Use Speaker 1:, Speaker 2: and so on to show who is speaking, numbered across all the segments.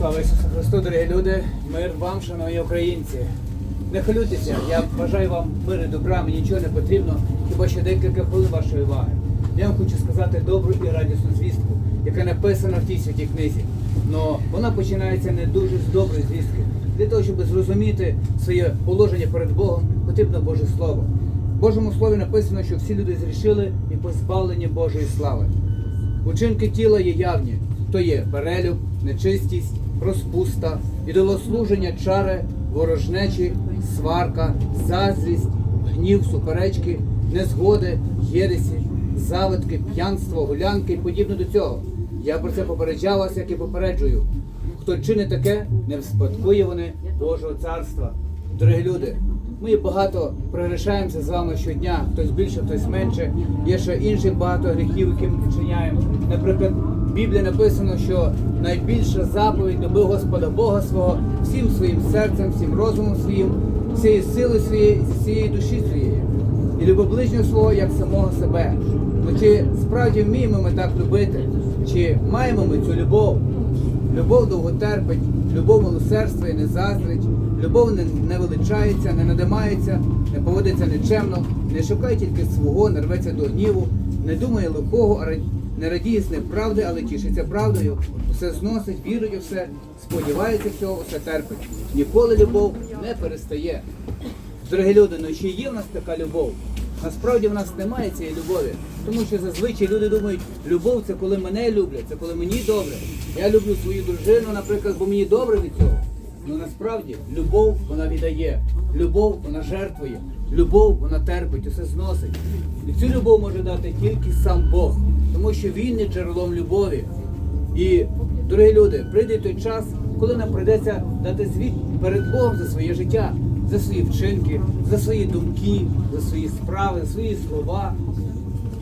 Speaker 1: Слава Ісусу Христу, дорогі люди, мир вам, шановні українці. Не хвилюйтеся, я бажаю вам миру добра, мені нічого не потрібно, хіба що декілька хвилин вашої уваги. Я вам хочу сказати добру і радісну звістку, яка написана в тій святій книзі. Но вона починається не дуже з доброї звістки. Для того, щоб зрозуміти своє положення перед Богом, потрібно Боже Слово. В Божому Слові написано, що всі люди зрішили і позбавлені Божої слави. Учинки тіла є явні, то є перелюб, нечистість, розпуста, ідолослуження чари, ворожнечі, сварка, заздрість, гнів, суперечки, незгоди, єресі, завитки, п'янство, гулянки і подібне до цього. Я про це попереджав вас, як і попереджую. Хто чинить таке, не вспадкує вони Божого царства. Дорогі люди, ми багато пригрішаємося з вами щодня, хтось більше, хтось менше. Є ще інших багато гріхів, які ми вчиняємо. Наприклад, в Біблії написано, що найбільша заповідь люби Господа Бога свого всім своїм серцем, всім розумом своїм, всією силою своєї, всієї душі своєї. І люби ближнього свого як самого себе. Ну чи справді вміємо ми так любити? Чи маємо ми цю любов? Любов довго терпить, любов милосердствує, не заздрить, любов не, не величається, не надимається, не поводиться нечемно, не шукає тільки свого, не рветься до гніву, не думає лихого, а не радіє з неправди, але тішиться правдою, все зносить, вірить у все, сподівається всього, все терпить. Ніколи любов не перестає. Дорогі люди, ну чи є в нас така любов? Насправді в нас немає цієї любові, тому що зазвичай люди думають, любов це коли мене люблять, це коли мені добре. Я люблю свою дружину, наприклад, бо мені добре від цього. Ну насправді любов вона віддає, любов вона жертвує, любов вона терпить, усе зносить. І цю любов може дати тільки сам Бог, тому що він є джерелом любові. І, дорогі люди, прийде той час, коли нам прийдеться дати звіт перед Богом за своє життя, за свої вчинки, за свої думки, за свої справи, за свої слова.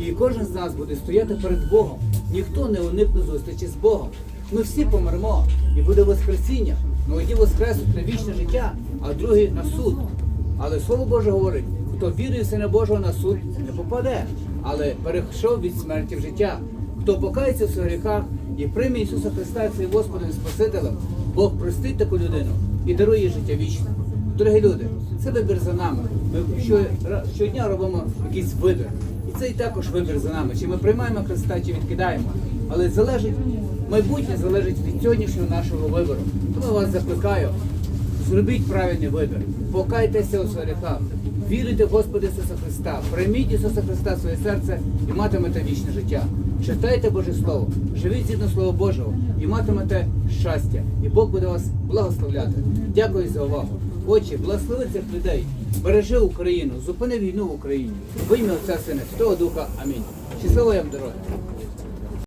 Speaker 1: І кожен з нас буде стояти перед Богом. Ніхто не уникне зустрічі з Богом. Ми всі помремо, і буде Воскресіння. Ну одні воскреснуть на вічне життя, а другі на суд. Але Слово Боже говорить, хто вірує в Сина Божого на суд, не попаде, але перейшов від смерті в життя. Хто покається в своїх гріхах і прийме Ісуса Христа своїм Господом і Спасителем, Бог простить таку людину і дарує життя вічне. Дорогі люди, це вибір за нами. Ми що- щодня робимо якийсь вибір. І це і також вибір за нами. Чи ми приймаємо Христа, чи відкидаємо. Але залежить, майбутнє залежить від сьогоднішнього нашого вибору. Тому я вас закликаю, зробіть правильний вибір, покайтеся у гріхах, вірите в Господа Ісуса Христа, прийміть Ісуса Христа в своє серце і матимете вічне життя. Читайте Боже Слово, живіть згідно Слова Божого і матимете щастя. І Бог буде вас благословляти. Дякую за увагу. Отче, благослови цих людей, бережи Україну, зупини війну в Україні. В ім'я Отця Сина, Святого Духа. Амінь. Щасливої вам дороги.